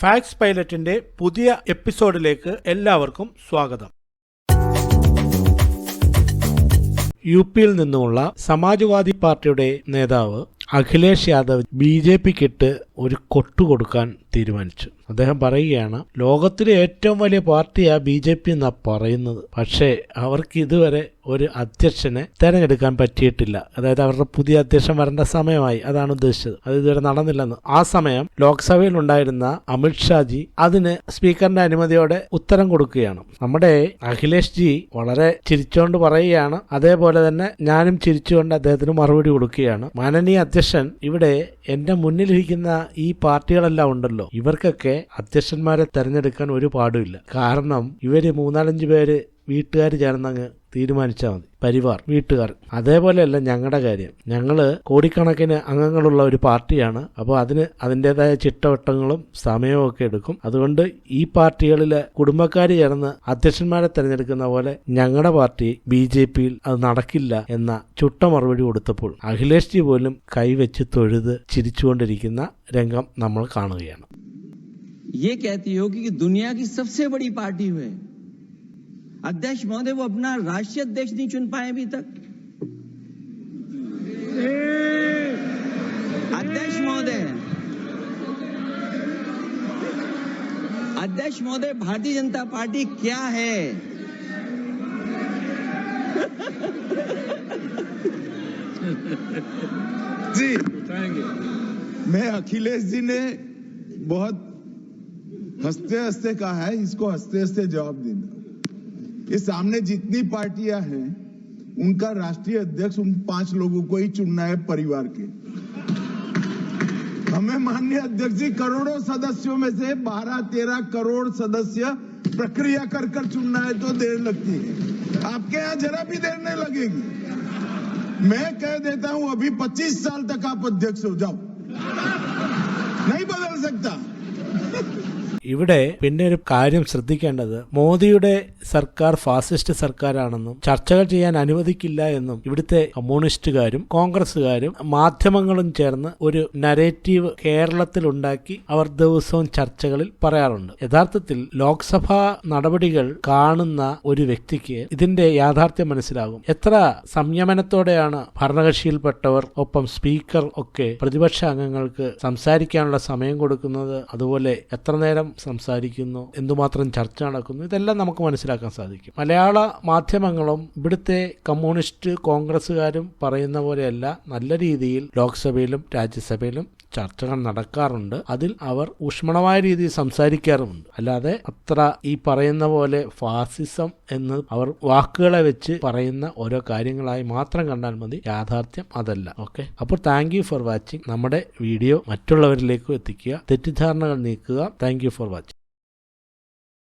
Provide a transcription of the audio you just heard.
Fax പൈലറ്റിന്റെ പുതിയ എപ്പിസോഡിലേക്ക് എല്ലാവർക്കും സ്വാഗതം. യു പിയിൽ നിന്നുമുള്ള സമാജ്വാദി പാർട്ടിയുടെ നേതാവ് അഖിലേഷ് യാദവ് ബി ജെ പിക്കിട്ട് ഒരു കൊട്ടു കൊടുക്കാൻ തീരുമാനിച്ചു. അദ്ദേഹം പറയുകയാണ് ലോകത്തിലെ ഏറ്റവും വലിയ പാർട്ടിയാ ബി ജെ പി എന്നാ പറയുന്നത്. പക്ഷേ അവർക്ക് ഇതുവരെ ഒരു അധ്യക്ഷനെ തെരഞ്ഞെടുക്കാൻ പറ്റിയിട്ടില്ല. അതായത് അവരുടെ പുതിയ അധ്യക്ഷൻ വരേണ്ട സമയമായി. അതാണ് ഉദ്ദേശിച്ചത്. അത് ഇതുവരെ നടന്നില്ലെന്ന്. ആ സമയം ലോക്സഭയിൽ ഉണ്ടായിരുന്ന അമിത്ഷാജി അതിന് സ്പീക്കറിന്റെ അനുമതിയോടെ ഉത്തരം കൊടുക്കുകയാണ്. നമ്മുടെ അഖിലേഷ് ജി വളരെ ചിരിച്ചുകൊണ്ട് പറയുകയാണ് അതേപോലെ തന്നെ ഞാനും ചിരിച്ചുകൊണ്ട് അദ്ദേഹത്തിന് മറുപടി കൊടുക്കുകയാണ്. മാനനീയ അധ്യക്ഷൻ ഇവിടെ എന്റെ മുന്നിലിരിക്കുന്ന ഈ പാർട്ടികളെല്ലാം ഉണ്ടല്ലോ. ഇവർക്കൊക്കെ അധ്യക്ഷന്മാരെ തെരഞ്ഞെടുക്കാൻ ഒരു പാടുമില്ല. കാരണം ഇവർ മൂന്നാലഞ്ച് പേര് വീട്ടുകാർ ചേർന്നങ്ങ് തീരുമാനിച്ചാൽ മതി പരിവാർ വീട്ടുകാർ അതേപോലെയല്ല ഞങ്ങളുടെ കാര്യം ഞങ്ങള് കോടിക്കണക്കിന് അംഗങ്ങളുള്ള ഒരു പാർട്ടിയാണ് അപ്പോൾ അതിന് അതിൻ്റെതായ ചിട്ടവട്ടങ്ങളും സമയവും ഒക്കെ എടുക്കും അതുകൊണ്ട് ഈ പാർട്ടികളിലെ കുടുംബക്കാർ ചേർന്ന് അധ്യക്ഷന്മാരെ തെരഞ്ഞെടുക്കുന്ന പോലെ ഞങ്ങളുടെ പാർട്ടി ബി ജെ പിയിൽ അത് നടക്കില്ല എന്ന ചുട്ട മറുപടി കൊടുത്തപ്പോൾ അഖിലേഷ് ജി പോലും കൈവച്ച് തൊഴുത് ചിരിച്ചുകൊണ്ടിരിക്കുന്ന രംഗം നമ്മൾ കാണുകയാണ് ये कहती हो कि दुनिया की सबसे बड़ी पार्टी हुए अध्यक्ष महोदय वो अपना राष्ट्रीय अध्यक्ष नहीं चुन पाए अभी तक। अध्यक्ष महोदय अध्यक्ष महोदय भारतीय जनता पार्टी क्या है? जी। मैं अखिलेश जी ने बहुत हँसते हँसते कहा है इसको हँसते हँसते जवाब देना। ये सामने जितनी पार्टियाँ हैं, उनका राष्ट्रीय अध्यक्ष उन पाँच लोगों को ही चुनना है परिवार के। हमें माननीय अध्यक्ष जी करोड़ों सदस्यों में से 12 13 करोड़ सदस्य प्रक्रिया कर कर चुनना है तो देर लगती है। आपके यहाँ जरा भी देर नहीं लगेगी। मैं कह देता हूँ, अभी 25 साल तक आप अध्यक्ष हो, जाओ। नहीं बदल सकता। ഇവിടെ പിന്നെ ഒരു കാര്യം ശ്രദ്ധിക്കേണ്ടത്. മോദിയുടെ സർക്കാർ ഫാസിസ്റ്റ് സർക്കാരാണെന്നും ചർച്ചകൾ ചെയ്യാൻ അനുവദിക്കില്ല എന്നും ഇവിടുത്തെ കമ്മ്യൂണിസ്റ്റുകാരും കോൺഗ്രസുകാരും മാധ്യമങ്ങളും ചേർന്ന് ഒരു നരേറ്റീവ് കേരളത്തിൽ ഉണ്ടാക്കി അവർ ദിവസവും ചർച്ചകളിൽ പറയാറുണ്ട്. യഥാർത്ഥത്തിൽ ലോക്സഭാ നടപടികൾ കാണുന്ന ഒരു വ്യക്തിക്ക് ഇതിന്റെ യാഥാർത്ഥ്യം മനസ്സിലാകും. എത്ര സംയമനത്തോടെയാണ് ഭരണകക്ഷിയിൽപ്പെട്ടവർ ഒപ്പം സ്പീക്കർ ഒക്കെ പ്രതിപക്ഷ അംഗങ്ങൾക്ക് സംസാരിക്കാനുള്ള സമയം കൊടുക്കുന്നത് അതുപോലെ എത്ര നേരം സംസാരിക്കുന്നു എന്തുമാത്രം ചർച്ച നടക്കുന്നു ഇതെല്ലാം നമുക്ക് മനസ്സിലാക്കാൻ സാധിക്കും. മലയാള മാധ്യമങ്ങളും ഇവിടുത്തെ കമ്മ്യൂണിസ്റ്റ് കോൺഗ്രസ്സുകാരും പറയുന്ന പോലെയല്ല നല്ല രീതിയിൽ ലോക്സഭയിലും രാജ്യസഭയിലും ചർച്ചകൾ നടക്കാറുണ്ട്. അതിൽ അവർ ഊഷ്മളമായ രീതിയിൽ സംസാരിക്കാറുമുണ്ട്. അല്ലാതെ അത്ര ഈ പറയുന്ന പോലെ ഫാസിസം എന്ന് അവർ വാക്കുകളെ വെച്ച് പറയുന്ന ഓരോ കാര്യങ്ങളായി മാത്രം കണ്ടാൽ മതി. യാഥാർത്ഥ്യം അതല്ല. ഓക്കെ? അപ്പോൾ താങ്ക് ഫോർ വാച്ചിങ്. നമ്മുടെ വീഡിയോ മറ്റുള്ളവരിലേക്കും എത്തിക്കുക. തെറ്റിദ്ധാരണകൾ നീക്കുക. Thank for watching.